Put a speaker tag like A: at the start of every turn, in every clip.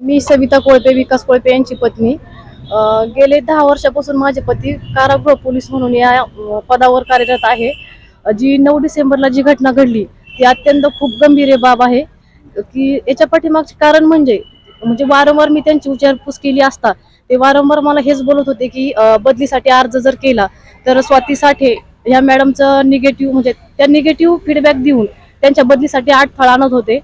A: मी सविता कोळपे विकास कोळपे यांची पत्नी. गेले दहा वर्षापासून माझे पती कारागृह पोलीस म्हणून या पदावर कार्यरत आहे. जी नऊ डिसेंबरला जी घटना घडली ती अत्यंत खूप गंभीर आहे बाब आहे. की याच्या पाठीमागचे कारण म्हणजे म्हणजे वारंवार मी त्यांची विचारपूस केली असता ते वारंवार मला हेच बोलत होते की बदलीसाठी अर्ज जर केला तर स्वाती साठे या मॅडमचं निगेटिव्ह म्हणजे त्या निगेटिव्ह फीडबॅक देऊन त्यांच्या बदलीसाठी आठ फळ आणत होते.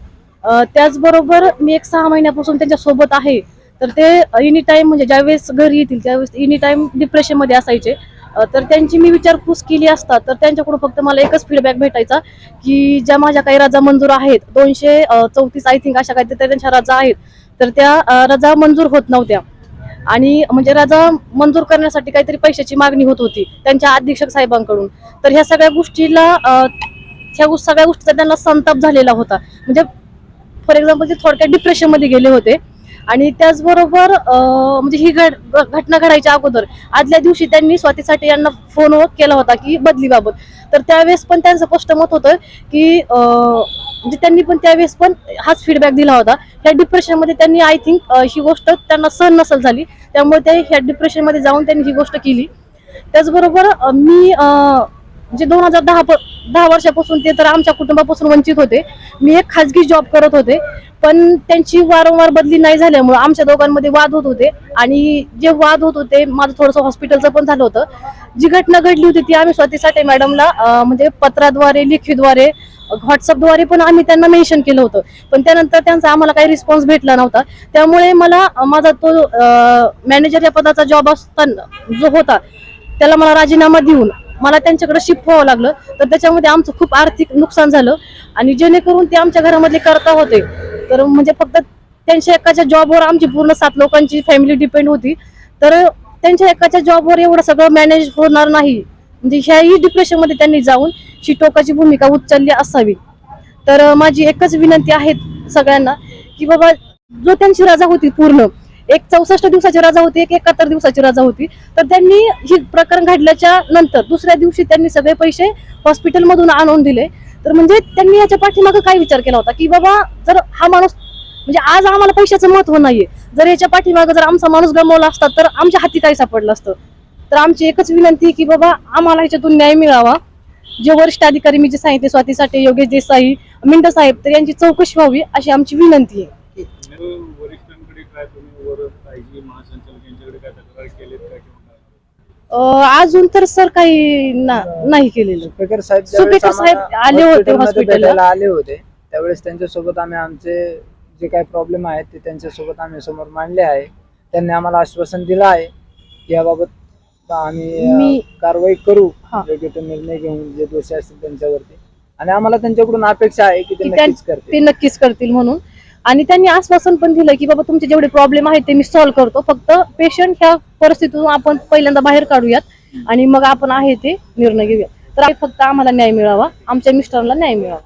A: त्याचबरोबर मी एक सहा महिन्यापासून त्यांच्यासोबत आहे. तर ते एनी टाइम म्हणजे ज्यावेळेस घरी येतील त्यावेळेस एनी टाइम डिप्रेशनमध्ये असायचे. तर त्यांची मी विचारपूस केली असता तर त्यांच्याकडून फक्त मला एकच फीडबॅक भेटायचा की ज्या माझ्या काही रजा मंजूर आहेत दोनशे चौतीस आय थिंक अशा काही त्यांच्या रजा आहेत. तर त्या रजा मंजूर होत नव्हत्या. आणि म्हणजे रजा मंजूर करण्यासाठी काहीतरी पैशाची मागणी होत होती त्यांच्या अधीक्षक साहेबांकडून. तर ह्या सगळ्या गोष्टीला ह्या सगळ्या गोष्टीचा त्यांना संताप झालेला होता. म्हणजे फॉर एक्झाम्पल ते थोडक्यात डिप्रेशनमध्ये गेले होते. आणि त्याचबरोबर म्हणजे ही घड- घटना घडायच्या अगोदर आदल्या दिवशी त्यांनी स्वाती साठे यांना फोन केला होता की बदलीबाबत तर त्यावेळेस पण त्यांचं स्पष्ट मत होतं की म्हणजे त्यांनी पण त्यावेळेस पण हाच फीडबॅक दिला होता. ह्या डिप्रेशनमध्ये त्यांनी आय थिंक ही गोष्ट त्यांना सहन नसल झाली. त्यामुळे ते ह्या डिप्रेशनमध्ये जाऊन त्यांनी ही गोष्ट केली. त्याचबरोबर मी म्हणजे दोन हजार दहा दहा वर्षापासून ते तर आमच्या कुटुंबापासून वंचित होते. मी एक खाजगी जॉब करत होते. पण त्यांची वारंवार बदली नाही झाल्यामुळे आमच्या दोघांमध्ये वाद होत होते. आणि जे वाद होत होते माझं थोडंसं हॉस्पिटलचं पण झालं होतं. जी घटना घडली होती ती आम्ही स्वाती साठे मॅडमला म्हणजे पत्राद्वारे लिखीद्वारे व्हॉट्सअपद्वारे पण आम्ही त्यांना मेन्शन केलं होतं. पण त्यानंतर त्यांचा आम्हाला काही रिस्पॉन्स भेटला नव्हता. त्यामुळे मला माझा तो मॅनेजर या पदाचा जॉब असताना जो होता त्याला मला राजीनामा देऊन मला त्यांच्याकडे शिफ्ट व्हावं लागलं. तर त्याच्यामध्ये आमचं खूप आर्थिक नुकसान झालं. आणि जेणेकरून ते आमच्या घरामधले करता होते. तर म्हणजे फक्त त्यांच्या एकाच्या जॉबवर आमची पूर्ण सात लोकांची फॅमिली डिपेंड होती. तर त्यांच्या एकाच्या जॉबवर एवढं सगळं मॅनेज होणार नाही. म्हणजे ह्याही डिप्रेशनमध्ये त्यांनी जाऊन शिटोकाची भूमिका उचलली असावी. तर माझी एकच विनंती आहे सगळ्यांना की बाबा जो त्यांची रजा होती पूर्ण एक चौसष्ट दिवसाची रजा होती एक एकाहत्तर दिवसाची रजा होती. तर त्यांनी ही प्रकरण घडल्याच्या नंतर दुसऱ्या दिवशी त्यांनी सगळे पैसे हॉस्पिटलमधून आणून दिले. तर म्हणजे त्यांनी याच्या पाठीमागं काय विचार केला होता? की बाबा जर हा माणूस म्हणजे आज आम्हाला पैशाचं महत्त्व नाहीये. जर याच्या पाठीमागं जर आमचा माणूस गमावला असता तर आमच्या हाती काय सापडलं असतं? तर आमची एकच विनंती की बाबा आम्हाला ह्याच्यातून न्याय मिळावा. जे वरिष्ठ अधिकारी मी जे सांगितले स्वाती साठे योगेश देसाई मिंड साहेब तर यांची चौकशी व्हावी अशी आमची विनंती आहे.
B: वरिष्ठांकडे काय वर आयजी महासंचालक यांच्याकडे काय तक्रार केलीत का किंवा काय?
A: अं, अजून तर सर काही ना- नाही केलेलं
C: सुपेकर साहेब
A: सुपेकर
C: ज्यावेळेस
A: साहेब
C: आम्हाला
A: आले होते.
C: भेटायला आले होते त्यावेळेस त्यांच्यासोबत आम्ही आमचे जे काही प्रॉब्लेम आहेत ते त्यांच्यासोबत आम्ही समोर मांडले आहे त्यांनी आम्हाला आश्वासन दिलं आहे याबाबत आम्ही अं, कारवाई करू
A: हा.
C: योग्य तो निर्णय घेऊन जे दोषी असतील त्यांच्यावरती आणि आम्हाला त्यांच्याकडून अपेक्षा आहे की ते
A: की त्या-
C: नक्कीच करतील
A: ते नक्कीच करतील म्हणून आणि त्यांनी आश्वासन पण दिलं की बाबा तुमचे जेवढे प्रॉब्लेम आहेत ते मी सॉल्व्ह करतो. फक्त पेशंट ह्या परिस्थितीतून आपण पहिल्यांदा बाहेर काढूयात आणि मग आपण आहे ते निर्णय घेऊयात. तर फक्त आम्हाला न्याय मिळावा. आमच्या मिस्टरांना न्याय मिळावा.